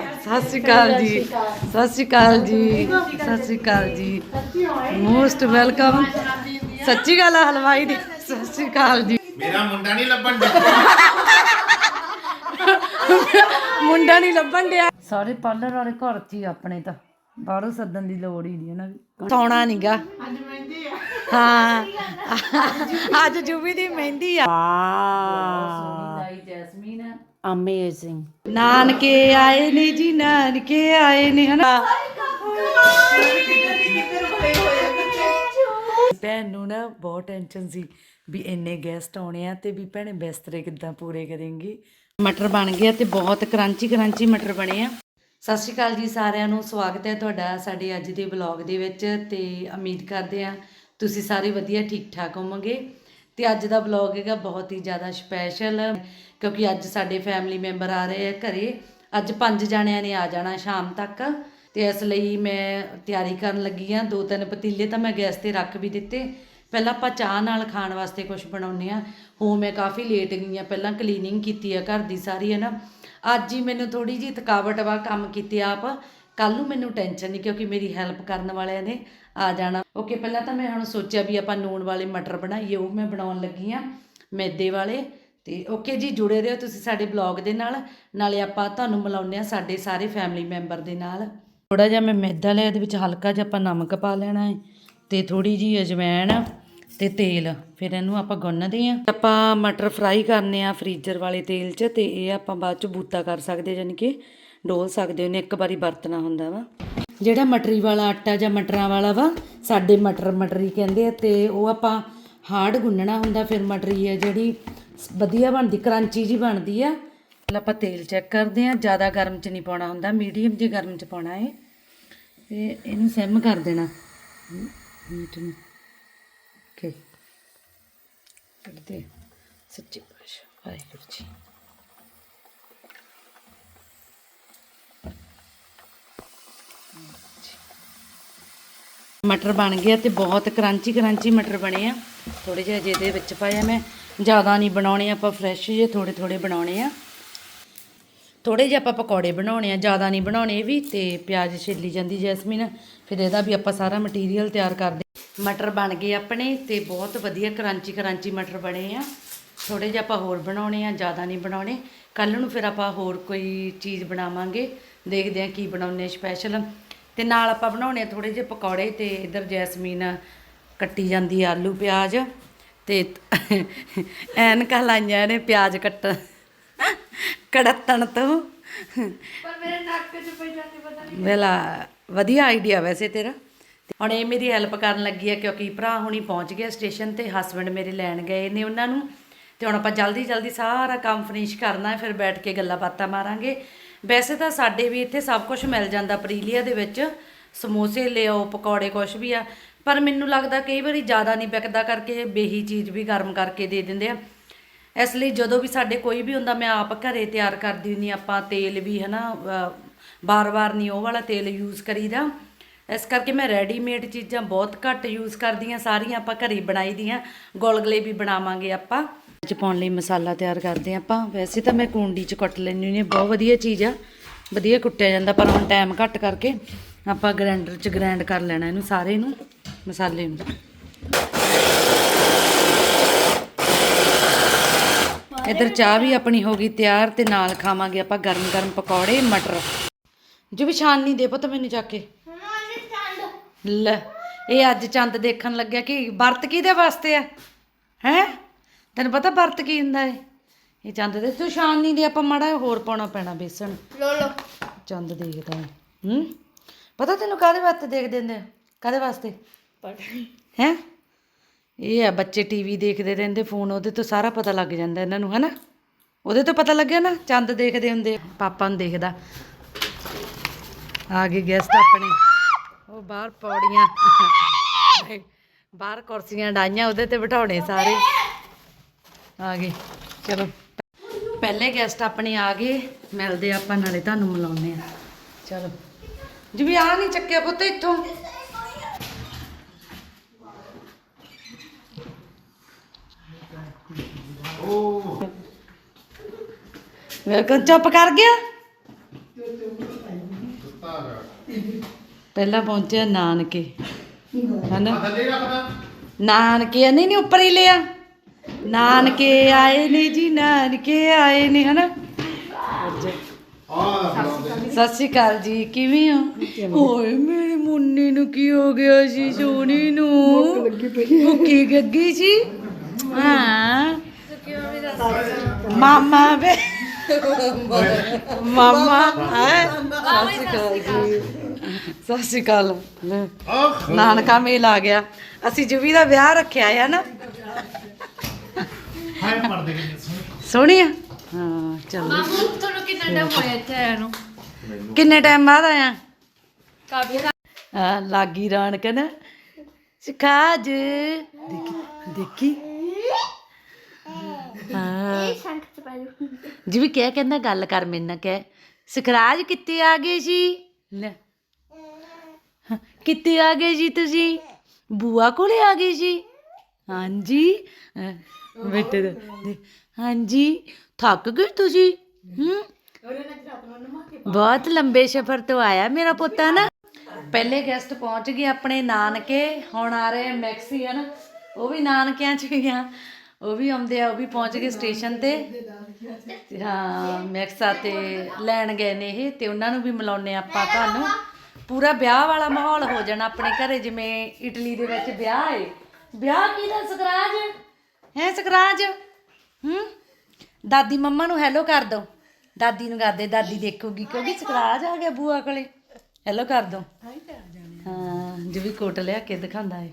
ਸਤਿ ਸ਼੍ਰੀ ਅਕਾਲ ਜੀ। ਸਤਿ ਸ਼੍ਰੀ ਅਕਾਲ ਜੀ। ਸਤਿ ਸ਼੍ਰੀ ਅਕਾਲ ਜੀ। Most welcome. ਸੱਚੀ ਗੱਲ ਆ ਹਲਵਾਈ ਦੀ। ਸਤਿ ਸ਼੍ਰੀ ਅਕਾਲ ਜੀ। ਮੇਰਾ ਮੁੰਡਾ ਨਹੀਂ ਲੱਭਣ ਡਿਆ। ਮੁੰਡਾ ਨਹੀਂ ਲੱਭਣ ਡਿਆ। ਸਾਰੇ ਪਾਰਲਰ ਵਾਲੇ ਘਰ 'ਚ ਹੀ ਆਪਣੇ ਤਾਂ। ਬਾਹਰੋਂ ਸੱਦਣ ਦੀ ਲੋੜ ਹੀ ਨਹੀਂ ਇਹਨਾਂ ਸੌਣਾ ਨਹੀਂਗਾ ਅੱਜ ਮਹਿੰਦੀ ਆ ਹਾਂ। ਅੱਜ ਜੁਬੀ ਦੀ ਮਹਿੰਦੀ ਆ। ਜੈਸਮੀਨ ਅਮੇਜ਼ਿੰਗ ਨਾਨਕੇ ਆਏ ਨੇ ਜੀ, ਨਾਨਕੇ ਆਏ ਨੇ, ਹਨਾ? ਭੈਣ ਨੂੰ ਨਾ ਬਹੁਤ ਟੈਨਸ਼ਨ ਸੀ ਵੀ ਇੰਨੇ ਗੈਸਟ ਆਉਣੇ ਆ ਤੇ ਵੀ ਭੈਣੇ ਬਿਸਤਰੇ ਕਿੱਦਾਂ ਪੂਰੇ ਕਰੇਂਗੀ? ਮਟਰ ਬਣ ਗਏ ਤੇ ਬਹੁਤ ਕਰੰਚੀ ਕਰੰਚੀ ਮਟਰ ਬਣੇ ਆ। ਸਤਿ ਸ਼੍ਰੀ ਅਕਾਲ ਜੀ ਸਾਰਿਆਂ ਨੂੰ, ਸਵਾਗਤ ਹੈ ਤੁਹਾਡਾ ਸਾਡੇ ਅੱਜ ਦੇ ਵਲੌਗ ਦੇ ਵਿੱਚ ਤੇ ਉਮੀਦ ਕਰਦੇ ਆ ਤੁਸੀਂ ਸਾਰੇ ਵਧੀਆ ਠੀਕ ਠਾਕ ਹੋਵੋਗੇ। ਤੇ ਅੱਜ ਦਾ ਵਲੌਗ ਹੈਗਾ ਬਹੁਤ ਹੀ ਜ਼ਿਆਦਾ ਸਪੈਸ਼ਲ ਕਿਉਂਕਿ ਅੱਜ ਸਾਡੇ ਫੈਮਿਲੀ ਮੈਂਬਰ ਆ ਰਹੇ ਆ ਘਰੇ। ਅੱਜ ਪੰਜ ਜਣਿਆਂ ਨੇ ਆ ਜਾਣਾ ਸ਼ਾਮ ਤੱਕ, ਤੇ ਇਸ ਲਈ ਮੈਂ ਤਿਆਰੀ ਕਰਨ ਲੱਗੀ ਆ ਦੋ ਤਿੰਨ ਪਤੀਲੇ ਤਾਂ ਮੈਂ ਗੈਸ ਤੇ ਰੱਖ ਵੀ ਦਿੱਤੇ। ਪਹਿਲਾਂ ਆਪਾਂ ਚਾਹ ਨਾਲ ਖਾਣ ਵਾਸਤੇ ਕੁਝ ਬਣਾਉਨੇ ਆ ਹੋ ਮੈਂ ਕਾਫੀ ਲੇਟ ਗਈ ਆ ਪਹਿਲਾਂ ਕਲੀਨਿੰਗ ਕੀਤੀ ਆ ਘਰ ਦੀ ਸਾਰੀ, ਹੈ ਨਾ। ਅੱਜ ਹੀ ਮੈਨੂੰ ਥੋੜੀ ਜੀ ਥਕਾਵਟ ਵਾ ਕੰਮ ਕੀਤੇ ਆਪ। ਕੱਲ ਨੂੰ ਮੈਨੂੰ ਟੈਨਸ਼ਨ ਨਹੀਂ ਕਿਉਂਕਿ ਮੇਰੀ ਹੈਲਪ ਕਰਨ ਵਾਲਿਆਂ ਨੇ ਆ ਜਾਣਾ। ਓਕੇ ਪਹਿਲਾਂ ਤਾਂ ਮੈਂ ਹੁਣ ਸੋਚਿਆ ਵੀ ਆਪਾਂ ਨੂਣ ਵਾਲੇ ਮਟਰ ਬਣਾਈਏ, ਉਹ ਮੈਂ ਬਣਾਉਣ ਲੱਗੀ ਆ ਮੈਦੇ ਵਾਲੇ। ਤੇ ਓਕੇ ਜੀ, ਜੁੜੇ ਰਹੋ ਤੁਸੀਂ ਸਾਡੇ ਬਲੌਗ ਦੇ ਨਾਲ, ਨਾਲੇ ਆਪਾਂ ਤੁਹਾਨੂੰ ਮਿਲਾਉਂਦੇ ਆ ਸਾਡੇ ਸਾਰੇ ਫੈਮਿਲੀ ਮੈਂਬਰ ਦੇ ਨਾਲ। ਥੋੜਾ ਜਿਹਾ ਮੈਂ ਮੈਦਾ ਲਿਆ, ਇਹਦੇ ਵਿੱਚ ਹਲਕਾ ਜਿਹਾ ਆਪਾਂ ਨਮਕ ਪਾ ਲੈਣਾ ਹੈ, ਤੇ ਥੋੜੀ ਜੀ ਅਜਵਾਇਣ ਤੇ ਤੇਲ, ਫਿਰ ਇਹਨੂੰ ਆਪਾਂ ਗੁੰਨਦੇ ਆ ਆਪਾਂ ਮਟਰ ਫਰਾਈ ਕਰਨੇ ਆ ਫਰੀਜ਼ਰ ਵਾਲੇ ਤੇਲ 'ਚ, ਤੇ ਇਹ ਆਪਾਂ ਬਾਅਦ 'ਚ ਬੂਤਾ ਕਰ ਸਕਦੇ ਯਾਨੀ ਕਿ ਡੋਲ ਸਕਦੇ ਹੋ ਨੇ ਇੱਕ ਵਾਰੀ ਵਰਤਣਾ ਹੁੰਦਾ ਵਾ। ਜਿਹੜਾ ਮਟਰੀ ਵਾਲਾ ਆਟਾ ਜਾਂ ਮਟਰਾਂ ਵਾਲਾ ਵਾ, ਸਾਡੇ ਮਟਰ ਮਟਰੀ ਕਹਿੰਦੇ ਆ ਤੇ ਉਹ ਆਪਾਂ ਹਾਰਡ ਗੁੰਨਣਾ ਹੁੰਦਾ, ਫਿਰ ਮਟਰੀ ਹੈ ਜਿਹੜੀ ਵਧੀਆ ਬਣਦੀ, ਕਰੰਚੀ ਜੀ ਬਣਦੀ ਆ। ਪਹਿਲਾਂ ਆਪਾਂ ਤੇਲ ਚੈੱਕ ਕਰਦੇ ਆ, ਜ਼ਿਆਦਾ ਗਰਮ 'ਚ ਨਹੀਂ ਪਾਉਣਾ ਹੁੰਦਾ, ਮੀਡੀਅਮ ਜਿਹੇ ਗਰਮ 'ਚ ਪਾਉਣਾ ਹੈ ਤੇ ਇਹਨੂੰ ਸਿਮ ਕਰ ਦੇਣਾ। ਮੀਟ ਨੂੰ। ਓਕੇ। ਕਰਦੇ ਸੱਚੇ ਪਾਤਸ਼ਾਹ, ਵਾਹਿਗੁਰੂ ਜੀ। ਮਟਰ ਬਣ ਗਿਆ ਤੇ ਬਹੁਤ ਕਰੰਚੀ ਕਰੰਚੀ ਮਟਰ ਬਣੇ ਆ। ਥੋੜੇ ਜਿਹੇ ਜਿਹਦੇ ਵਿੱਚ ਪਾਇਆ ਮੈਂ। ਜ਼ਿਆਦਾ ਨਹੀਂ ਬਣਾਉਣੇ ਆਪਾਂ ਫਰੈਸ਼ ਜਿਹੇ ਥੋੜੇ ਥੋੜੇ ਬਣਾਉਣੇ ਆ। ਥੋੜੇ ਜਿਹੇ ਆਪਾਂ ਪਕੌੜੇ ਬਣਾਉਣੇ ਆ, ਜ਼ਿਆਦਾ ਨਹੀਂ ਬਣਾਉਣੇ ਵੀ ਤੇ ਪਿਆਜ਼ ਛਿੱਲੀ ਜਾਂਦੀ ਜੈਸਮੀਨ। ਫਿਰ ਇਹਦਾ ਵੀ ਆਪਾਂ ਸਾਰਾ ਮਟੀਰੀਅਲ ਤਿਆਰ ਕਰਦੇ ਮਟਰ ਬਣ ਗਏ ਆਪਣੇ ਤੇ ਬਹੁਤ ਵਧੀਆ ਕਰੰਚੀ ਕਰੰਚੀ ਮਟਰ ਬਣੇ ਆ। ਥੋੜੇ ਜਿਹੇ ਆਪਾਂ ਹੋਰ ਬਣਾਉਣੇ ਆ, ਜ਼ਿਆਦਾ ਨਹੀਂ ਬਣਾਉਣੇ। ਕੱਲ ਨੂੰ ਫਿਰ ਆਪਾਂ ਹੋਰ ਕੋਈ ਚੀਜ਼ ਬਣਾਵਾਂਗੇ। ਦੇਖਦੇ ਆ ਕੀ ਬਣਾਉਣੇ ਸਪੈਸ਼ਲ ਤੇ ਨਾਲ ਆਪਾਂ ਬਣਾਉਣੇ ਆ ਥੋੜੇ ਜਿਹੇ ਪਕੌੜੇ ਤੇ ਇਧਰ ਜੈਸਮੀਨ ਕੱਟੀ ਜਾਂਦੀ ਆਲੂ ਪਿਆਜ਼ ਤੇ ਐਨਕਾਂ ਲਾਈਆਂ ਨੇ ਪਿਆਜ਼ ਕੱਟ ਕੜਤਣ ਤੋਂ। ਪਰ ਮੇਰੇ ਨੱਕ 'ਚ ਪਈ ਜਾਂਦੀ ਪਤਾ ਨਹੀਂ। ਵੇਲਾ ਵਧੀਆ ਆਈਡੀਆ ਵੈਸੇ ਤੇਰਾ। ਹੁਣ ਇਹ ਮੇਰੀ ਹੈਲਪ ਕਰਨ ਲੱਗੀ ਆ ਕਿਉਂਕਿ ਭਰਾ ਹੁਣੀ ਪਹੁੰਚ ਗਿਆ ਸਟੇਸ਼ਨ ਤੇ ਹਸਬੰਡ ਮੇਰੇ ਲੈਣ ਗਏ ਨੇ ਉਹਨਾਂ ਨੂੰ। ਤੇ ਹੁਣ ਆਪਾਂ ਜਲਦੀ ਜਲਦੀ ਸਾਰਾ ਕੰਮ ਫਿਨਿਸ਼ ਕਰਨਾ ਹੈ ਫਿਰ ਬੈਠ ਕੇ ਗੱਲਾਂ ਬਾਤਾਂ ਮਾਰਾਂਗੇ। ਵੈਸੇ ਤਾਂ ਸਾਡੇ ਵੀ ਇੱਥੇ ਸਭ ਕੁਝ ਮਿਲ ਜਾਂਦਾ ਪ੍ਰੀਲੀਆ ਦੇ ਵਿੱਚ। ਸਮੋਸੇ ਲਿਓ ਪਕੌੜੇ ਕੁਝ ਵੀ ਆ। ਪਰ ਮੈਨੂੰ ਲੱਗਦਾ ਕਈ ਵਾਰੀ ਜ਼ਿਆਦਾ ਨਹੀਂ ਵਿਕਦਾ ਕਰਕੇ ਬੇਹੀ ਚੀਜ਼ ਵੀ ਗਰਮ ਕਰਕੇ ਦੇ ਦਿੰਦੇ ਆ। ਇਸ ਲਈ ਜਦੋਂ ਵੀ ਸਾਡੇ ਕੋਈ ਵੀ ਹੁੰਦਾ, ਮੈਂ ਆਪ ਘਰੇ ਤਿਆਰ ਕਰਦੀ ਹੁੰਦੀ ਹਾਂ। ਆਪਾਂ ਤੇਲ ਵੀ ਹਨਾ ਬਾਰ-ਬਾਰ ਨਹੀਂ ਉਹ ਵਾਲਾ ਤੇਲ ਯੂਜ਼ ਕਰੀਦਾ। ਇਸ ਕਰਕੇ ਮੈਂ ਰੈਡੀਮੇਡ ਚੀਜ਼ਾਂ ਬਹੁਤ ਘੱਟ ਯੂਜ਼ ਕਰਦੀ ਹਾਂ। ਸਾਰੀਆਂ ਆਪਾਂ ਘਰੇ ਬਣਾਈ ਦੀਆਂ। ਗੁਲਗਲੇ ਵੀ ਬਣਾਵਾਂਗੇ ਆਪਾਂ। ਚ ਪਾਉਣ ਲਈ ਮਸਾਲਾ ਤਿਆਰ ਕਰਦੇ ਹਾਂ ਆਪਾਂ। ਵੈਸੇ ਤਾਂ ਮੈਂ ਕੁੰਡੀ ਚ ਕੱਟ ਲੈਂਦੀ ਹੁੰਦੀ ਹਾਂ। ਬਹੁਤ ਵਧੀਆ ਚੀਜ਼ ਆ। ਵਧੀਆ ਕੁੱਟਿਆ ਜਾਂਦਾ, ਪਰ ਹੁਣ ਟਾਈਮ ਘੱਟ ਕਰਕੇ ਆਪਾਂ ਗ੍ਰਾਈਂਡਰ ਚ ਗ੍ਰਾਈਂਡ ਕਰ ਲੈਣਾ ਇਹਨੂੰ, ਸਾਰੇ ਨੂੰ ਮਸਾਲੇ ਨੂੰ। ਇਧਰ ਚਾਹ ਵੀ ਆਪਣੀ ਹੋ ਗਈ ਤਿਆਰ ਤੇ ਨਾਲ ਖਾਵਾਂਗੇ ਆਪਾਂ ਗਰਮ ਗਰਮ ਪਕੌੜੇ, ਮਟਰ। ਜੋ ਵੀ ਛਾਨ ਨਹੀਂ ਦੇ ਪੁੱਤ ਮੈਨੂੰ ਚੱਕ ਕੇ। ਲੈ, ਇਹ ਅੱਜ ਚੰਦ ਦੇਖਣ ਲੱਗਿਆ ਕਿ ਵਰਤ ਕਿਹਦੇ ਵਾਸਤੇ ਆ? ਹੈ? ਤੈਨੂੰ ਪਤਾ ਵਰਤ ਕੀ ਹੁੰਦਾ ਏ ਇਹ ਚੰਦ ਦੇ ਤੂੰ ਨਹੀਂ ਦੇ ਆਪਾਂ ਮਾੜਾ ਜਿਹਾ ਹੋਰ ਪਾਉਣਾ ਪੈਣਾ ਬੇਸਣ। ਲੋ ਲੋ ਚੰਦ ਦੇਖਦਾ ਏ ਹੂੰ? ਪਤਾ ਤੈਨੂੰ ਕਾਹਦੇ ਵਾਸਤੇ ਦੇਖਦੇ ਹੁੰਦੇ ਆ? ਕਾਹਦੇ ਵਾਸਤੇ? ਹੈ? ਇਹ ਆ ਬੱਚੇ ਟੀਵੀ ਦੇਖਦੇ ਰਹਿੰਦੇ ਫੋਨ ਉਹਦੇ ਤੋਂ ਸਾਰਾ ਪਤਾ ਲੱਗ ਜਾਂਦਾ ਇਹਨਾਂ ਨੂੰ ਹਨਾ? ਉਹਦੇ ਤੋਂ ਪਤਾ ਲੱਗਿਆ ਨਾ ਚੰਦ ਦੇਖਦੇ ਹੁੰਦੇ ਆ। ਪਾਪਾ ਨੂੰ ਦੇਖਦਾ। ਆ ਗਏ ਗੈਸਟ ਆਪਣੇ। ਉਹ ਬਾਹਰ ਪੌੜੀਆਂ ਬਾਹਰ ਕੁਰਸੀਆਂ ਡਾਈਆਂ ਉਹਦੇ ਤੇ ਬਿਠਾਉਣੇ ਸਾਰੇ। ਆ ਗਏ। ਚਲੋ। ਪਹਿਲੇ ਗੈਸਟ ਆਪਣੇ ਆ ਗਏ। ਮਿਲਦੇ ਆਪਾਂ ਨਾਲੇ ਤੁਹਾਨੂੰ ਮਿਲਾਉਂਦੇ ਆ। ਚਲੋ। ਜਿਵੇਂ ਆ ਨਹੀਂ ਚੱਕਿਆ ਪੁੱਤ ਇੱਥੋਂ। ਵੇਖੋ ਚੁੱਪ ਕਰ ਗਿਆ। ਪਹਿਲਾਂ ਪਹੁੰਚਿਆ ਨਾਨਕੇ। ਹਨਾ? ਨਾਨਕੇ ਨਹੀਂ ਨਹੀਂ ਉੱਪਰ ਹੀ ਲਿਆ। ਨਾਨਕੇ ਆਏ ਨੇ ਜੀ ਨਾਨਕੇ ਆਏ ਨੇ ਹਨਾ? ਸਤਿ ਸ਼੍ਰੀ ਅਕਾਲ ਜੀ। ਕਿਵੇਂ ਹੋ? ਓਏ ਮੇਰੀ ਮੁੰਨੀ ਨੂੰ ਕੀ ਹੋ ਗਿਆ ਸੀ ਸੋਨੀ ਨੂੰ? ਭੁੱਕੀ ਗੱਗੀ ਸੀ ਹਾਂ। ਮਾਮਾ ਵੇ। ਮਾਮਾ ਹੈ? ਸਤਿ ਸ਼੍ਰੀ ਅਕਾਲ ਜੀ। ਸਤਿ ਸ਼੍ਰੀ ਅਕਾਲ। ਨਾਨਕਾ ਮੇਲ ਆ ਗਿਆ। ਅਸੀਂ ਜੁਵੀ ਦਾ ਵਿਆਹ ਰੱਖਿਆ ਹੈ ਨਾ। ਹਾਏ ਪਰਦੇ ਕਿੰਨੇ ਸੋਹਣੇ। ਸੋਹਣੀ ਆ? ਹਾਂ ਚੱਲ। ਮਾਮੂ ਤੁਹਾਨੂੰ ਕਿੰਨਾ ਟਾਈਮ ਹੋਇਆ ਇੱਥੇ ਆਇਆ ਨੂੰ? ਕਿੰਨੇ ਟਾਈਮ ਬਾਅਦ ਆਇਆ? ਕਾਫੀ ਹਾਂ ਲਾਗੀ ਰੌਣਕ ਨਾ ਸਿਖਾਜ ਦੇਖੀ ਦੇਖੀ। ਹਾਂ। ਸ਼ੰਖ ਚ ਪਾ ਲਓ ਜਿਵੇਂ ਕਹਿ ਕਹਿੰਦਾ ਗੱਲ ਕਰ ਮੇਰੇ ਨਾਲ ਕਹਿ ਸਿਖਰਾਜ ਕਿੱਥੇ ਆ ਗਏ ਜੀ ਲੈ। ਹਾਂ, ਕਿੱਥੇ ਆ ਗਏ ਜੀ ਤੁਸੀਂ? ਬੂਆ ਕੋਲੇ ਆ ਗਏ ਜੀ ਹਾਂਜੀ। ਹਾਂ, ਬੇਟੇ ਦਾ ਦੇ- ਹਾਂਜੀ। ਥੱਕ ਗਏ ਤੁਸੀਂ? ਹੂੰ? ਬਹੁਤ ਲੰਬੇ ਸਫ਼ਰ ਤੋਂ ਆਇਆ ਮੇਰਾ ਪੁੱਤਾ ਨਾ ਪਹਿਲੇ ਗੈਸਟ ਪਹੁੰਚ ਗਏ ਆਪਣੇ ਨਾਨਕੇ ਹੁਣ ਆ ਰਹੇ ਮੈਕਸੀਅਨ। ਉਹ ਵੀ ਨਾਨਕਿਆਂ ਚ ਗਿਆ ਉਹ ਵੀ ਆਉਂਦੇ ਆ ਉਹ ਵੀ ਪਹੁੰਚ ਗਏ ਸਟੇਸ਼ਨ ਤੇ। ਤੇ ਹਾਂ ਮੈਕਸਾ ਤੇ ਲੈਣ ਗਏ ਨੇ ਇਹ ਤੇ ਉਹਨਾਂ ਨੂੰ ਵੀ ਮਿਲਾਉਣੇ ਆਪਾਂ ਤੁਹਾਨੂੰ। ਪੂਰਾ ਵਿਆਹ ਵਾਲਾ ਮਾਹੌਲ ਹੋ ਜਾਣਾ ਆਪਣੇ ਘਰੇ ਜਿਵੇਂ ਇਟਲੀ ਦੇ ਵਿੱਚ ਵਿਆਹ ਏ। ਵਿਆਹ ਕਿਹਦਾ ਸਕਰਾਜ? ਹੈ ਸਕਰਾਜ? ਹੂੰ? ਦਾਦੀ ਮੰਮਾ ਨੂੰ ਹੈਲੋ ਕਰ ਦੋ। ਦਾਦੀ ਨੂੰ ਕਰਦੇ ਦਾਦੀ ਦੇਖੂਗੀ ਕਿਉਂਕਿ ਸਕਰਾਜ ਆ ਗਿਆ ਬੂਆ ਕੋਲੇ। ਹੈਲੋ ਕਰ ਦੋ। ਹਾਂ ਜਿਵੇਂ ਕੋਟ ਲਿਆ ਕੇ ਦਿਖਾਉਂਦਾ ਏ।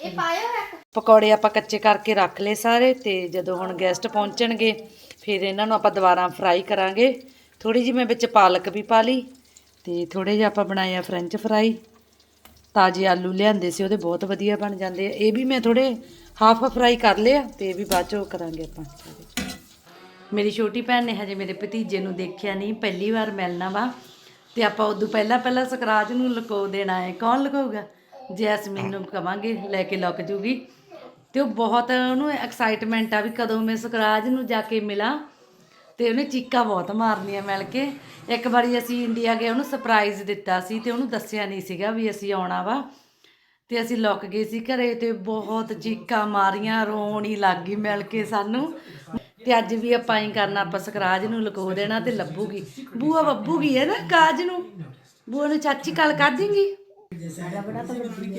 ਇਹ ਪਾਇਆ ਹੋਇਆ ਪਕੌੜੇ ਆਪਾਂ ਕੱਚੇ ਕਰਕੇ ਰੱਖ ਲਏ ਸਾਰੇ ਤੇ ਜਦੋਂ ਹੁਣ ਗੈਸਟ ਪਹੁੰਚਣਗੇ ਫਿਰ ਇਹਨਾਂ ਨੂੰ ਆਪਾਂ ਦੁਬਾਰਾ ਫਰਾਈ ਕਰਾਂਗੇ। ਥੋੜੀ ਜਿਹੀ ਮੈਂ ਵਿੱਚ ਪਾਲਕ ਵੀ ਪਾ ਲਈ ਤੇ ਥੋੜੇ ਜਿਹਾ ਆਪਾਂ ਬਣਾਏ ਆ ਫ੍ਰੈਂਚ ਫਰਾਈ ਤਾਜ਼ੇ ਆਲੂ ਲਿਆਂਦੇ ਸੀ, ਉਹਦੇ ਬਹੁਤ ਵਧੀਆ ਬਣ ਜਾਂਦੇ ਆ। ਇਹ ਵੀ ਮੈਂ ਥੋੜੇ ਹਾਫ ਫਰਾਈ ਕਰ ਲਿਆ ਤੇ ਇਹ ਵੀ ਬਾਅਦ ਚੋਂ ਕਰਾਂਗੇ ਆਪਾਂ। ਮੇਰੀ ਛੋਟੀ ਭੈਣ ਨੇ ਹਜੇ ਮੇਰੇ ਭਤੀਜੇ ਨੂੰ ਦੇਖਿਆ ਨਹੀਂ, ਪਹਿਲੀ ਵਾਰ ਮਿਲਣਾ ਵਾ। ਤੇ ਆਪਾਂ ਉਦੋਂ ਪਹਿਲਾਂ ਪਹਿਲਾਂ ਸਕਰਾਜ ਨੂੰ ਲੁਕੋ ਦੇਣਾ ਹੈ। ਕੌਣ ਲੁਕਾਊਗਾ? ਜੈਸਮੀਨ ਨੂੰ ਕਵਾਂਗੇ, ਲੈ ਕੇ ਲੁਕ ਜੂਗੀ। ਤੇ ਉਹ ਬਹੁਤ ਉਹਨੂੰ ਐਕਸਾਈਟਮੈਂਟ ਆ ਵੀ ਕਦੋਂ ਮੈਂ ਸਕਰਾਜ ਨੂੰ ਜਾ ਕੇ ਮਿਲਾਂ। ਤੇ ਉਹਨੇ ਚੀਕਾਂ ਬਹੁਤ ਮਾਰਨੀਆਂ ਮਿਲ ਕੇ। ਇੱਕ ਵਾਰੀ ਅਸੀਂ ਇੰਡੀਆ ਗਏ, ਉਹਨੂੰ ਸਰਪ੍ਰਾਈਜ਼ ਦਿੱਤਾ ਸੀ ਤੇ ਉਹਨੂੰ ਦੱਸਿਆ ਨਹੀਂ ਸੀਗਾ ਵੀ ਅਸੀਂ ਆਉਣਾ ਵਾ। ਤੇ ਅਸੀਂ ਲੁੱਕ ਗਏ ਸੀ ਘਰੇ ਤੇ ਬਹੁਤ ਚੀਕਾਂ ਮਾਰੀਆਂ, ਰੋਣ ਹੀ ਲੱਗ ਗਈ ਮਿਲ ਕੇ ਸਾਨੂੰ। ਤੇ ਅੱਜ ਵੀ ਆਪਾਂ ਹੀ ਕਰਨਾ, ਆਪਾਂ ਸਕਰਾਜ ਨੂੰ ਲੁਕੋ ਦੇਣਾ ਤੇ ਲੱਭੂਗੀ। ਬੂਆ ਬੱਬੂਗੀ ਹੈ ਨਾ ਕਾਜ ਨੂੰ? ਬੂਆ ਨੂੰ ਚਾਚੀ ਕਾਲ ਕਰ ਦੇਂਗੀ?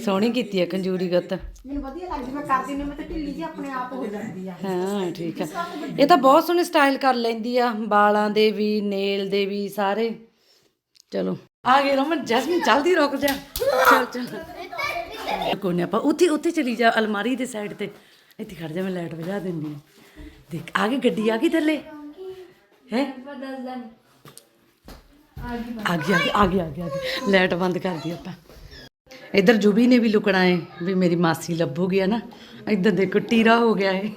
ਸੋਹਣੀ ਕੀਤੀ ਹੈ ਕੰਜੂਰੀ ਗੁੱਤ। ਮੈਨੂੰ ਵਧੀਆ ਲੱਗਦੀ ਮੈਂ ਕਰਦੀ ਨਹੀਂ ਮੈਂ ਤਾਂ ਢਿੱਲੀ ਜੀ ਆਪਣੇ ਆਪ ਹੋ ਜਾਂਦੀ ਆ। ਹਾਂ ਠੀਕ ਆ। ਇਹ ਤਾਂ ਬਹੁਤ ਸੋਹਣੇ ਸਟਾਈਲ ਕਰ ਲੈਂਦੀ ਆ ਬਾਲਾਂ ਦੇ ਵੀ ਨੇਲ ਦੇ ਵੀ ਸਾਰੇ। ਚਲੋ ਆ ਗਏ ਰਮਨ ਜੈਸਮੀਨ ਜਲਦੀ ਰੁਕ ਜਾ। ਚਲ ਚਲ। ਕੋਈ ਨਹੀਂ ਆਪਾਂ ਉੱਥੇ ਉੱਥੇ ਚਲੀ ਜਾ ਅਲਮਾਰੀ ਦੇ ਸਾਈਡ ਤੇ। ਇੱਥੇ ਖੜ ਜਾ ਮੈਂ ਲਾਈਟ ਵਜਾ ਦਿੰਦੀ ਆ ਦੇਖ ਆ ਗਈ ਗੱਡੀ ਆ ਗਈ ਥੱਲੇ। ਹੈ? ਆ ਗਈ ਆ ਗਈ ਆ ਗਈ ਆ ਗਈ। ਆ ਗਈ ਲਾਈਟ ਬੰਦ ਕਰ ਦੀ ਆਪਾਂ। ਇੱਧਰ ਜੁਬੀ ਨੇ ਵੀ ਲੁਕਣਾ ਏ, ਵੀ ਮੇਰੀ ਮਾਸੀ ਲੱਭੂਗੀ ਹੈ ਨਾ ਇੱਧਰ ਦੇਖੋ, ਟੀਰਾ ਹੋ ਗਿਆ ਏ।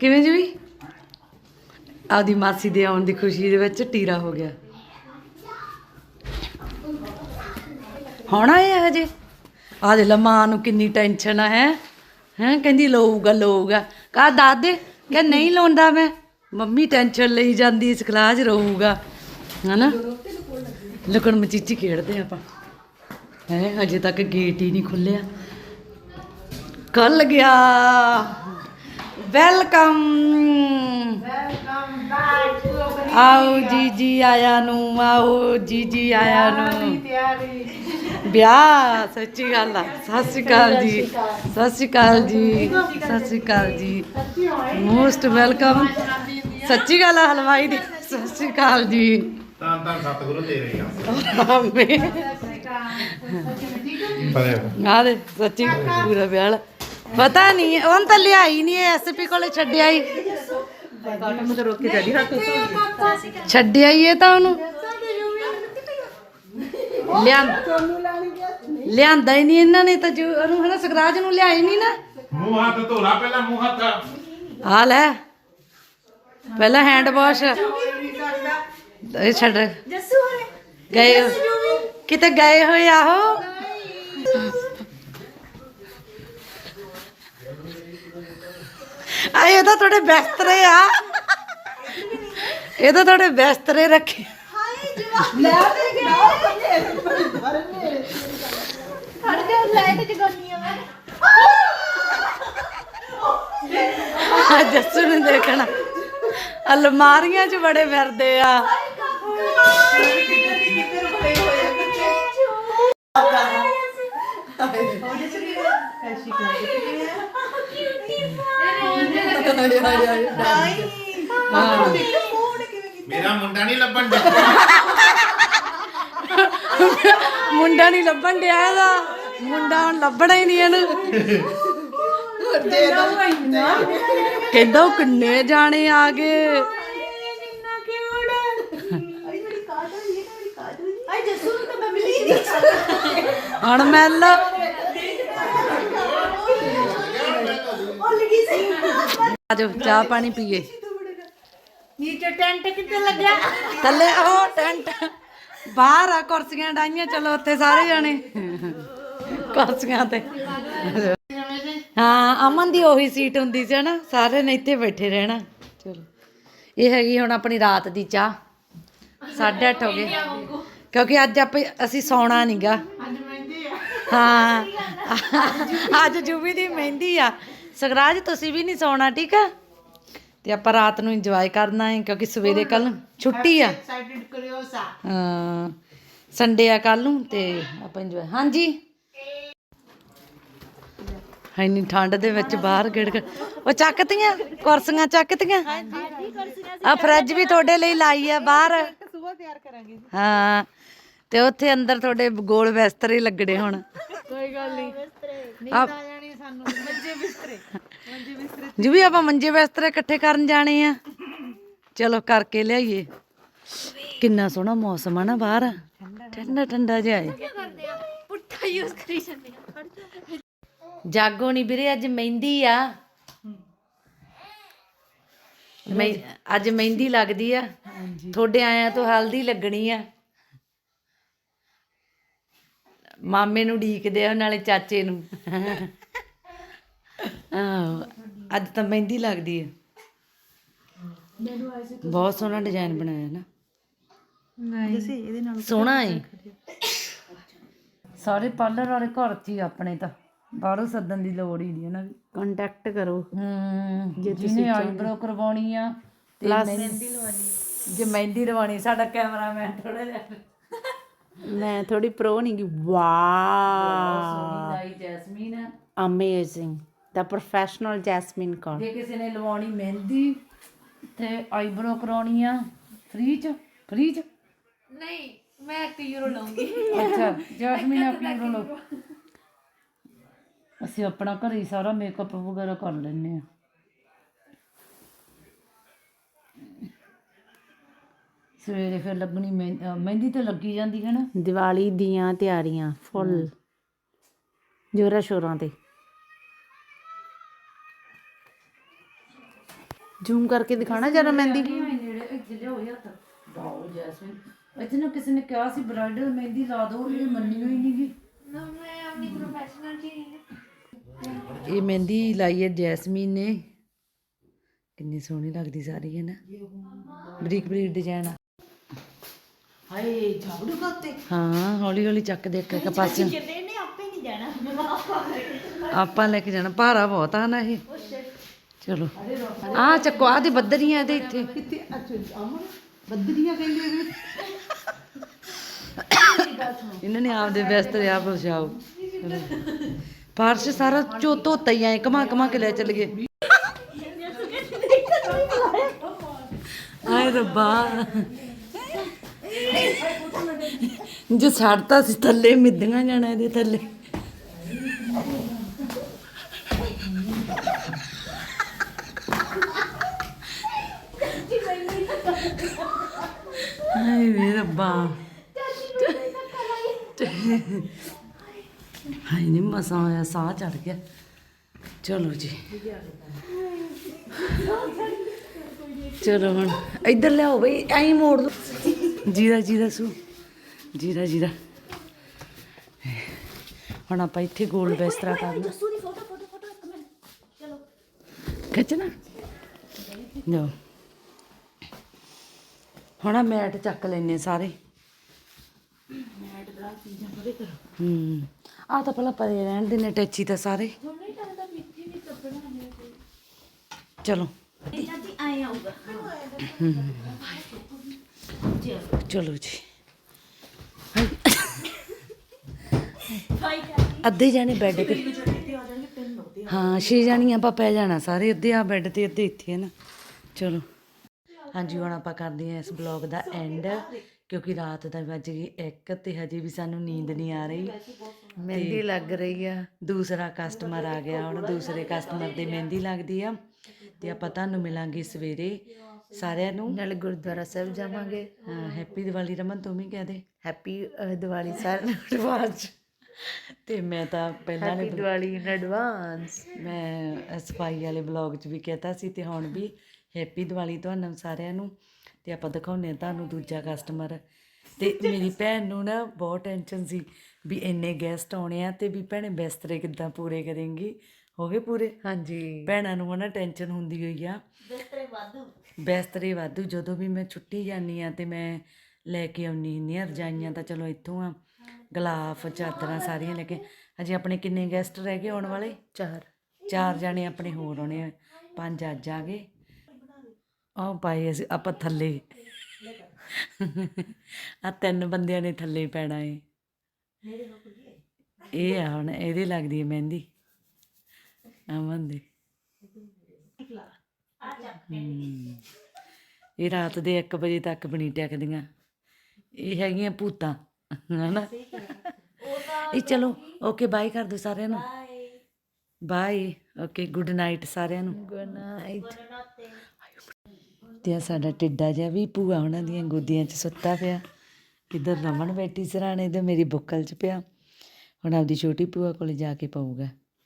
ਕਿਵੇਂ ਜੁਬੀ? ਆਪਦੀ ਮਾਸੀ ਦੇ ਆਉਣ ਦੀ ਖੁਸ਼ੀ ਦੇ ਵਿੱਚ ਟੀਰਾ ਹੋ ਗਿਆ। ਹੁਣ ਆਏ ਆ ਹਜੇ? ਆ ਦੇ ਮਾਂ ਨੂੰ ਕਿੰਨੀ ਟੈਨਸ਼ਨ ਆ, ਹੈ? ਹੈ? ਕਹਿੰਦੀ ਲਊਗਾ ਲਊਗਾ। ਕਾ ਦਾਦੇ ਕਿ ਨਹੀਂ ਲਾਉਂਦਾ ਮੈਂ। ਮੰਮੀ ਟੈਨਸ਼ਨ ਲਈ ਜਾਂਦੀ, ਇਸ ਕਲਾਸ ਰਹੂਗਾ। ਹਨਾ? ਲੁਕਣ ਮਚੀਚੀ ਖੇਡਦੇ ਆਪਾਂ। ਹੈ ਅਜੇ ਤੱਕ ਗੇਟ ਹੀ ਨਹੀਂ ਖੁੱਲਿਆ ਕੱਲ ਗਿਆ। ਵੈਲਕਮ ਆਓ ਜੀ ਜੀ ਆਇਆ ਨੂੰ ਆਓ ਜੀ ਜੀ ਆਇਆ ਨੂੰ। ਵਿਆਹ ਸੱਚੀ ਗੱਲ ਆ। ਸਤਿ ਸ਼੍ਰੀ ਅਕਾਲ ਜੀ। ਸਤਿ ਸ਼੍ਰੀ ਅਕਾਲ। ਜੀ। ਸਤਿ ਸ਼੍ਰੀ ਅਕਾਲ ਜੀ। ਮੋਸਟ ਵੈਲਕਮ ਸੱਚੀ ਗੱਲ ਆ ਹਲਵਾਈ ਦੀ। ਸਤਿ ਸ਼੍ਰੀ ਅਕਾਲ ਜੀ। ਤਾਂ ਤਾਂ ਸਤਿਗੁਰੂ ਦੇ ਰਹੇ ਆ। ਆ ਦੇ ਸੱਚੀ ਪੂਰਾ ਵਿਆਹ। ਪਤਾ ਨਹੀਂ ਉਹਨ ਤਾਂ ਲਿਆਈ ਨਹੀਂ ਐਸਪੀ ਕੋਲੇ ਛੱਡਿਆ ਹੀ ਮੈਂ ਤਾਂ ਰੋਕ ਕੇ ਚੱਲੀ ਹੱਥ ਛੱਡਿਆ ਹੀ ਇਹ ਤਾਂ ਉਹਨੂੰ। ਲਿਆਂ ਲਿਆਂਦਾ ਹੀ ਨਹੀਂ ਇਹਨਾਂ ਨੇ ਤਾਂ ਜੋ ਉਹਨੂੰ ਹਨਾ ਸਕਰਾਜ ਨੂੰ ਲਿਆਈ ਨਹੀਂ ਨਾ। ਮੂੰਹ ਹੱਥ ਧੋਲਾ ਪਹਿਲਾਂ ਮੂੰਹ ਹੱਥ। ਆ ਲੈ। ਪਹਿਲਾਂ ਹੈਂਡ ਵਾਸ਼ ਇਹ ਛੱਡ। ਗਏ। ਹੋ- ਕਿਤੇ ਗਏ ਹੋਏ ਆਹੋ ਆ ਇਹ ਤਾਂ ਤੁਹਾਡੇ ਬਿਸਤਰੇ ਆ। ਇਹ ਤਾਂ ਤੁਹਾਡੇ ਬਿਸਤਰੇ ਰੱਖੇ। ਲੈ ਤੇ ਗਿਆ ਹਟ ਜਾ ਲਾਈਟ ਜਗਾਉਣੀ ਆ ਮੈਂ ਜੱਸੂ ਨੂੰ ਦੇਖਣਾ। ਅਲਮਾਰੀਆਂ 'ਚ ਬੜੇ ਫਿਰਦੇ ਆ। ਮੇਰਾ ਮੁੰਡਾ ਨਹੀਂ ਲੱਭਣ ਦੇ ਮੁੰਡਾ ਨਹੀਂ ਲੱਭਣ ਡਿਆ ਇਹਦਾ। ਮੁੰਡਾ ਹੁਣ ਲੱਭਣਾ ਹੀ ਨਹੀਂ ਇਹਨੂੰ। ਕਹਿੰਦਾ ਉਹ ਕਿੰਨੇ ਜਾਣੇ ਆ ਗਏ ਆਈ ਜੱਸੂ ਨੂੰ ਤਾਂ ਮੈਂ ਮਿਲੀ ਨਹੀਂ ਹੁਣ ਮਿਲ ਉਹ ਲਗੀ ਸੀ ਆਜੋ ਚਾਹ ਪਾਣੀ ਪੀਏ। ਨੀਚੇ ਟੈਂਟ ਕਿੱਥੇ ਲੱਗਿਆ? ਥੱਲੇ ਉਹ ਟੈਂਟ। ਬਾਹਰ ਆ ਕੁਰਸੀਆਂ ਡਾਈਆਂ ਚਲੋ ਉੱਥੇ ਸਾਰੇ ਜਾਣੇ। ਕੁਰਸੀਆਂ ਤੇ। ਹਾਂ ਅਮਨ ਦੀ ਉਹੀ ਸੀਟ ਹੁੰਦੀ ਸੀ ਨਾ ਸਾਰੇ ਨੇ ਇੱਥੇ ਬੈਠੇ ਰਹਿਣਾ। ਚਲੋ। ਇਹ ਹੈਗੀ ਹੁਣ ਆਪਣੀ ਰਾਤ ਦੀ ਚਾਹ। 8:30 ਹੋ ਗਏ। ਕਿਉਂਕਿ ਅੱਜ ਆਪਾਂ ਅਸੀਂ ਸੌਣਾ ਨਹੀਂਗਾ ਹਾਂ। ਅੱਜ ਜੂਬੀ ਦੀ ਮਹਿੰਦੀ ਆ। ਸਗਰਾਜ ਤੁਸੀਂ ਵੀ ਨਹੀਂ ਸੌਣਾ ਠੀਕ ਆ? ਤੇ ਆਪਾਂ ਰਾਤ ਨੂੰ ਇੰਜੋਏ ਕਰਨਾ ਹੈ ਕਿਉਂਕਿ ਸਵੇਰੇ ਕੱਲ ਛੁੱਟੀ ਆ। ਐਕਸਾਈਟਡ ਹਾਂ। ਸੰਡੇ ਆ ਕੱਲ ਨੂੰ ਤੇ ਆਪਾਂ ਇੰਜੋਏ ਹਾਂਜੀ। ਹੈ ਨਹੀਂ ਠੰਡ ਦੇ ਵਿੱਚ ਬਾਹਰ ਗਿੜ ਗਿੜ ਉਹ ਚੱਕਤੀਆਂ ਕੁਰਸੀਆਂ ਚੱਕਤੀਆਂ। ਆ ਫਰਿੱਜ ਵੀ ਤੁਹਾਡੇ ਲਈ ਲਾਈ ਆ ਬਾਹਰ। ਸੁਬਾ ਤਿਆਰ ਕਰਾਂਗੇ ਹਾਂ। ਤੇ ਉੱਥੇ ਅੰਦਰ ਤੁਹਾਡੇ ਗੋਲ ਬਿਸਤਰੇ ਲੱਗਣੇ ਹੁਣ। ਕੋਈ ਗੱਲ ਨਹੀਂ ਨੀਂਦ ਆ ਜਾਣੀ ਸਾਨੂੰ। ਮੰਜੇ ਬਿਸਤਰੇ। ਮੰਜੇ ਬਿਸਤਰੇ ਜੀ ਵੀ ਆਪਾਂ ਮੰਜੇ ਬਿਸਤਰੇ ਇਕੱਠੇ ਕਰਨ ਜਾਣੇ ਆ। ਚਲੋ ਕਰਕੇ ਲਿਆਈਏ। ਕਿੰਨਾ ਸੋਹਣਾ ਮੌਸਮ ਆ ਨਾ ਬਾਹਰ। ਠੰਡਾ ਠੰਡਾ ਜਿਹਾ ਹੈ। ਪੁੱਠਾ ਯੂਜ਼ ਕਰੀ ਜਾਂਦੇ ਆ। ਜਾਗੋ ਨਹੀਂ ਵੀਰੇ ਅੱਜ ਮਹਿੰਦੀ ਆ। ਮੈਂ ਅੱਜ ਮਹਿੰਦੀ ਲੱਗਦੀ ਆ। ਤੁਹਾਡੇ ਆਇਆਂ ਤੋਂ ਹਲਦੀ ਲੱਗਣੀ ਆ। ਮਾਮੇ ਨੂੰ ਢੀਕਦੇ ਆ ਨਾਲੇ ਚਾਚੇ ਨੂੰ। ਆਹੋ। ਅੱਜ ਤਾਂ ਮਹਿੰਦੀ ਲੱਗਦੀ ਆ। ਬਹੁਤ ਸੋਹਣਾ ਡਿਜ਼ਾਈਨ ਬਣਾਇਆ ਨਾ। ਨਹੀਂ। ਇਹਦੇ ਨਾਲ ਸੋਹਣਾ ਹੈ ਸਾਰੇ ਪਾਰਲਰ ਵਾਲੇ ਘਰ 'ਚ ਹੀ ਆਪਣੇ ਤਾਂ। ਬਾਹਰੋਂ ਸੱਦਣ ਦੀ ਲੋੜ ਹੀ ਨਹੀਂ ਇਹਨਾਂ ਦੀ ਕੰਟੈਕਟ ਕਰੋ। ਹੂੰ ਜਿਹਨੇ ਆਈਬ੍ਰੋ ਕਰਵਾਉਣੀ ਆ ਤੇ ਮਹਿੰਦੀ ਲਵਾਉਣੀ। ਜੇ ਮਹਿੰਦੀ ਲਵਾਉਣੀ ਸਾਡਾ ਕੈਮਰਾਮੈਨ ਥੋੜਾ ਜਿਹਾ। ਮੈਂ ਥੋੜੀ ਪ੍ਰੋ ਨਹੀਂ ਗੀ। ਸੋਹਣੀ ਵਾਓ ਜੈਸਮੀਨ ਅਮੇਜ਼ਿੰਗ ਦਾ ਪ੍ਰੋਫੈਸ਼ਨਲ ਜੈਸਮਿਨ ਕੌਰ ਜੇ ਕਿਸੇ ਨੇ ਲਵਾਉਣੀ ਮਹਿੰਦੀ ਤੇ ਆਈਬ੍ਰੋ ਕਰਾਉਣੀ ਆ ਫ੍ਰੀ ਚ? ਫ੍ਰੀ ਚ? ਨਹੀਂ ਮੈਂ 1 ਯੂਰੋ ਲਵਾਂਗੀ ਅੱਛਾ ਜੈਸਮੀਨ ਆਪਣੀ ਕੋਲ ਅਸੀਂ ਆਪਣਾ ਘਰੇ ਹੀ ਸਾਰਾ ਮੇਕਅਪ ਵਗੈਰਾ ਕਰ ਲੈਂਦੇ ਆ ਸਵੇਰੇ ਫਿਰ ਲੱਗਣੀ ਮਹਿੰ- ਅਹ ਮਹਿੰਦੀ ਤੇ ਲੱਗੀ ਜਾਂਦੀ ਹੈ ਨਾ। ਦੀਵਾਲੀ ਦੀਆਂ ਤਿਆਰੀਆਂ ਫੁੱਲ। ਜੋਰਾ ਸ਼ੋਰਾਂ ਤੇ। ਜ਼ੂਮ ਕਰਕੇ ਦਿਖਾਣਾ ਜਰਾ ਮਹਿੰਦੀ। ਨੇੜੇ ਇੱਥੇ ਲਿਆਓ ਹੱਥ। ਵਾਓ ਜੈਸਮੀਨ। ਇੱਥੇ ਨਾ ਕਿਸੇ ਨੇ ਕਿਹਾ ਸੀ ਬ੍ਰਾਈਡਲ ਮਹਿੰਦੀ ਲਾ ਦਿਓ ਇਹ ਮੰਨੀ ਹੋਈ ਨਹੀਂ ਗੀ। ਨਾ ਮੈਂ ਆਪਣੀ ਪ੍ਰੋਫੈਸ਼ਨਲ ਜੀ ਇਹ ਮਹਿੰਦੀ ਲਾਈ ਹੈ ਜੈਸਮੀਨ ਨੇ। ਕਿੰਨੀ ਸੋਹਣੀ ਲੱਗਦੀ ਸਾਰੀ ਹੈ ਨਾ? ਬਰੀਕ ਬਰੀਕ ਡਿਜ਼ਾਈਨ ਆ। ਹਾਏ ਝਾੜੂ ਕਰਤੇ ਹਾਂ ਹੌਲੀ ਹੌਲੀ ਚੱਕ ਦੇ ਇੱਕ ਇੱਕ ਪਾਸੇ। ਕਿਤੇ ਨੇ ਆਪੇ ਨਹੀਂ ਜਾਣਾ। ਆਪਾਂ ਲੈ ਕੇ ਜਾਣਾ। ਭਾਰਾ ਬਹੁਤ ਆ ਨਾ ਇਹ। ਚਲੋ। ਆ ਚੱਕੋ ਆ ਦੇ ਬੱਦਰੀਆਂ ਇਹਦੇ ਇੱਥੇ। ਕਿਤੇ ਅੱਛਾ ਅਮਨ? ਬੱਦਰੀਆਂ ਕਹਿੰਦੇ ਨੇ ਇਹਨਾਂ ਨੇ ਆਪਦੇ ਬਿਸਤਰੇ ਆਪ ਵਿਛਾਓ ਫਰਸ਼ ਸਾਰਾ ਚੋ ਧੋਤਾ ਹੀ ਆਏ ਕਮਾ ਕਮਾ ਕੇ ਲੈ ਚੱਲ ਗਏ ਆਏ ਰੱਬਾ। ਜੋ ਛੱਡਤਾ ਸੀ ਥੱਲੇ ਮਿੱਦੀਆਂ ਜਾਣਾ ਇਹਦੇ ਥੱਲੇ। ਹਾਏ ਵੇ ਰੱਬਾ। ਹਾਏ ਨੀ, ਮਸਾਂ ਆਇਆ, ਸਾਹ ਚੜ ਗਿਆ। ਚਲੋ ਜੀ। ਚਲੋ ਹੁਣ, ਇੱਧਰ ਲਿਆਓ ਬਈ, ਐਂ ਮੋੜ ਦੋ ਜੀਰਾ ਜੀਰਾ ਸੂ। ਜੀਰਾ ਜੀਰਾ। ਹੁਣ ਆਪਾਂ ਇੱਥੇ ਗੋਲ ਬਿਸਤਰਾ ਕਰਨਾ। ਸੂਰੀ ਫੋਟੋ ਫੋਟੋ ਫੋਟੋ ਇੱਕ ਮਿੰਟ। ਚਲੋ। ਖਿੱਚਣਾ ਲਓ। ਹੁਣ ਆਹ ਮੈਟ ਚੱਕ ਲੈਨੇ ਸਾਰੇ। ਮੈਟ ਦਾ ਚੀਜ਼ਾਂ ਪਰੇ ਕਰੋ। ਹੂੰ। ਆ ਤਾਂ ਪਹਿਲਾਂ ਪਰੇ ਰਹਿਣ ਦੇ ਨੇ ਟੈਚੀ ਤਾਂ ਸਾਰੇ। ਚਲੋ। ਚਲੋ ਜੀ। ਅੱਧੇ ਜਾਣੇ ਬੈੱਡ ਤੇ। ਹਾਂ ਛੇ ਜਾਣੀਆਂ ਆਪਾਂ ਪੈ ਜਾਣਾ ਸਾਰੇ ਅੱਧੇ ਆ ਬੈੱਡ ਤੇ ਅੱਧੇ ਇੱਥੇ ਹੈ ਨਾ। ਚਲੋ। ਹਾਂਜੀ ਹੁਣ ਆਪਾਂ ਕਰਦੇ ਹਾਂ ਇਸ ਬਲੌਗ ਦਾ ਐਂਡ ਕਿਉਂਕਿ ਰਾਤ ਦਾ ਵੱਜ ਗਈ 1 ਤੇ ਹਜੇ ਵੀ ਸਾਨੂੰ ਨੀਂਦ ਨਹੀਂ ਆ ਰਹੀ। ਮਹਿੰਦੀ ਲੱਗ ਰਹੀ ਆ। ਦੂਸਰਾ ਕਸਟਮਰ ਆ ਗਿਆ ਹੁਣ ਦੂਸਰੇ ਕਸਟਮਰ ਦੀ ਮਹਿੰਦੀ ਲੱਗਦੀ ਆ। ਤੇ ਆਪਾਂ ਤੁਹਾਨੂੰ ਮਿਲਾਂਗੇ ਸਵੇਰੇ। ਸਾਰਿਆਂ ਨੂੰ। ਨਾਲ ਗੁਰਦੁਆਰਾ ਸਾਹਿਬ ਜਾਵਾਂਗੇ। ਹਾਂ ਹੈਪੀ ਦੀਵਾਲੀ ਰਮਨ ਤੂੰ ਵੀ ਕਹਿ ਦੇ। ਹੈਪੀ ਦੀਵਾਲੀ ਸਾਰਿਆਂ ਨੂੰ ਐਡਵਾਂਸ ਤੇ ਮੈਂ ਤਾਂ ਪਹਿਲਾਂ ਨੇ ਹੈਪੀ ਦੀਵਾਲੀ ਇਨ ਐਡਵਾਂਸ ਮੈਂ ਸਫ਼ਾਈ ਵਾਲੇ ਬਲੌਗ 'ਚ ਵੀ ਕਹਿਤਾ ਸੀ ਤੇ ਹੁਣ ਵੀ ਹੈਪੀ ਦੀਵਾਲੀ ਤੁਹਾਨੂੰ ਸਾਰਿਆਂ ਨੂੰ। ਤੇ ਆਪਾਂ ਦਿਖਾਉਂਦੇ ਹਾਂ ਤੁਹਾਨੂੰ ਦੂਜਾ ਕਸਟਮਰ ਤੇ ਮੇਰੀ ਭੈਣ ਨੂੰ ਨਾ ਬਹੁਤ ਟੈਨਸ਼ਨ ਸੀ ਵੀ ਇੰਨੇ ਗੈਸਟ ਆਉਣੇ ਆ ਤੇ ਵੀ ਭੈਣੇ ਬਿਸਤਰੇ ਕਿੱਦਾਂ ਪੂਰੇ ਕਰੇਂਗੀ? ਹੋ ਗਏ ਪੂਰੇ? ਹਾਂਜੀ। ਭੈਣਾਂ ਨੂੰ ਨਾ ਟੈਨਸ਼ਨ ਹੁੰਦੀ ਹੋਈ ਆ। ਬਿਸਤਰੇ ਵਾਧੂ। ਬਿਸਤਰੇ ਵਾਧੂ ਜਦੋਂ ਵੀ ਮੈਂ ਛੁੱਟੀ ਜਾਂਦੀ ਆ ਤੇ ਮੈਂ ਲੈ ਕੇ ਆਉਣੀ ਹੁੰਦੀ ਆ ਰਜਾਈਆਂ ਤਾਂ ਚਲੋ ਇੱਥੋਂ ਆ ਗਲਾਫ ਚਾਦਰਾਂ ਸਾਰੀਆਂ ਲੈ ਕੇ। ਅਜੇ ਆਪਣੇ ਕਿੰਨੇ ਗੈਸਟ ਰਹਿ ਗਏ ਆਉਣ ਵਾਲੇ? ਚਾਰ। ਚਾਰ ਜਾਣੇ ਆਪਣੇ ਹੋਰ ਆਉਣੇ ਆ ਪੰਜ ਅੱਜ ਆ ਗਏ। ਆਹ ਪਾਏ ਅਸੀਂ ਆਪਾਂ ਥੱਲੇ। ਆ ਤਿੰਨ ਬੰਦਿਆਂ ਨੇ ਥੱਲੇ ਪੈਣਾ ਏ। ਇਹ ਆ ਹੁਣ ਇਹਦੇ ਲੱਗਦੀ ਹੈ ਮਹਿੰਦੀ। ਅਮਨ ਦੀ। ਹਮ। ਇਹ ਰਾਤ ਦੇ 1 ਵਜੇ ਤੱਕ ਨਹੀਂ ਟਿਕਦੀਆਂ ਇਹ ਹੈਗੀਆਂ ਭੂਤਾਂ ਹਨਾ? ਇਹ ਚਲੋ ਓਕੇ ਬਾਏ ਕਰ ਦਿਓ ਸਾਰਿਆਂ ਨੂੰ। ਬਾਏ। ਓਕੇ ਗੁੱਡ ਨਾਈਟ ਸਾਰਿਆਂ ਨੂੰ। Good night. ਤੇ ਸਾਡਾ ਟਿੱਡਾ ਜਿਹਾ ਵੀ ਭੂਆ ਉਹਨਾਂ ਦੀਆਂ ਗੋਦੀਆਂ 'ਚ ਸੁੱਤਾ ਪਿਆ। ਇੱਧਰ ਰਮਨ ਬੈਠੀ ਸਰਾਣੇ ਤੇ ਮੇਰੀ ਬੁੱਕਲ 'ਚ ਪਿਆ। ਹੁਣ ਆਪਦੀ ਛੋਟੀ ਭੂਆ ਕੋਲ ਜਾ ਕੇ ਪਊਗਾ।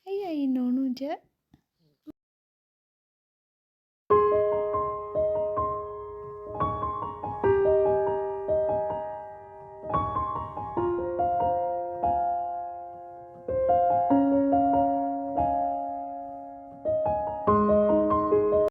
ਆਈ ਆਈ ਨੋਨੂ ਜਾ